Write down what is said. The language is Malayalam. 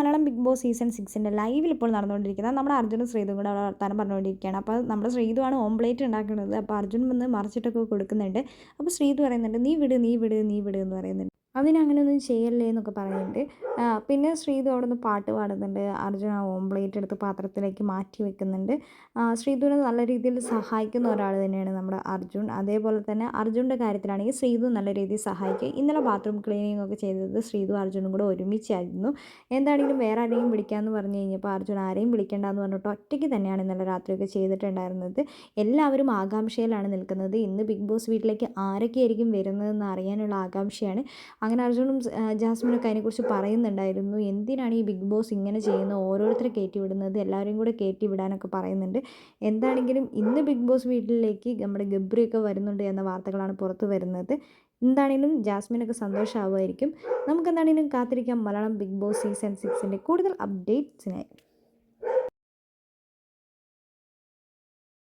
മലയാളം ബിഗ് ബോസ് സീസൺ സിക്സിന്റെ ലൈവിൽ ഇപ്പോൾ നടന്നുകൊണ്ടിരിക്കുന്നത് നമ്മുടെ അർജുനും ശ്രീതും കൂടെ അവിടെ വർത്താനം പറഞ്ഞുകൊണ്ടിരിക്കുകയാണ്. അപ്പോൾ നമ്മുടെ ശ്രീതുവാണ് ഓംപ്ലേറ്റ് ഉണ്ടാക്കുന്നത്. അപ്പോൾ അർജുൻ വന്ന് മറിച്ചിട്ടൊക്കെ കൊടുക്കുന്നുണ്ട്. അപ്പോൾ ശ്രീതു പറയുന്നുണ്ട് നീ വിട് നീ വിട് നീ വിട് എന്ന് പറയുന്നുണ്ട്. അതിനങ്ങനെ ഒന്നും ചെയ്യല്ലേ എന്നൊക്കെ പറയുന്നുണ്ട് പിന്നെ ശ്രീതു അവിടെ നിന്ന് പാട്ട് പാടുന്നുണ്ട്. അർജുന ഓംപ്ലേറ്റ് എടുത്ത് പാത്രത്തിലേക്ക് മാറ്റി വെക്കുന്നുണ്ട്. ശ്രീതുവിനെ നല്ല രീതിയിൽ സഹായിക്കുന്ന ഒരാൾ തന്നെയാണ് നമ്മുടെ അർജുൻ. അതേപോലെ തന്നെ അർജുന്റെ കാര്യത്തിലാണെങ്കിൽ ശ്രീതു നല്ല രീതിയിൽ സഹായിക്കും. ഇന്നലെ ബാത്റൂം ക്ലീനിങ് ഒക്കെ ചെയ്തത് ശ്രീതു അർജുനും കൂടെ ഒരുമിച്ചായിരുന്നു. എന്താണെങ്കിലും വേറെ ആരെയും വിളിക്കാമെന്ന് പറഞ്ഞു കഴിഞ്ഞപ്പോൾ അർജുൻ ആരെയും വിളിക്കേണ്ടെന്ന് പറഞ്ഞിട്ട് ഒറ്റയ്ക്ക് തന്നെയാണ് ഇന്നലെ രാത്രിയൊക്കെ ചെയ്തിട്ടുണ്ടായിരുന്നത്. എല്ലാവരും ആകാംക്ഷയിലാണ് നിൽക്കുന്നത്. ഇന്ന് ബിഗ് ബോസ് വീട്ടിലേക്ക് ആരൊക്കെയായിരിക്കും വരുന്നതെന്ന് അറിയാനുള്ള ആകാംക്ഷയാണ്. അങ്ങനെ അർജുനും ജാസ്മിനൊക്കെ അതിനെക്കുറിച്ച് പറയുന്നുണ്ടായിരുന്നു. എന്തിനാണ് ഈ ബിഗ് ബോസ് ഇങ്ങനെ ചെയ്യുന്നത്? ഓരോരുത്തരെ കയറ്റി വിടുന്നത് എല്ലാവരെയും കൂടെ കയറ്റി വിടാനൊക്കെ പറയുന്നുണ്ട്. എന്താണെങ്കിലും ഇന്ന് ബിഗ് ബോസ് വീട്ടിലേക്ക് നമ്മുടെ ഗബ്രിയൊക്കെ വരുന്നുണ്ട് എന്ന വാർത്തകളാണ് പുറത്തു വരുന്നത്. എന്താണെങ്കിലും ജാസ്മിനൊക്കെ സന്തോഷമാവുമായിരിക്കും നമുക്ക് എന്താണെങ്കിലും കാത്തിരിക്കാം. മലയാളം ബിഗ് ബോസ് സീസൺ സിക്സിന്റെ കൂടുതൽ അപ്ഡേറ്റ്സിനായി.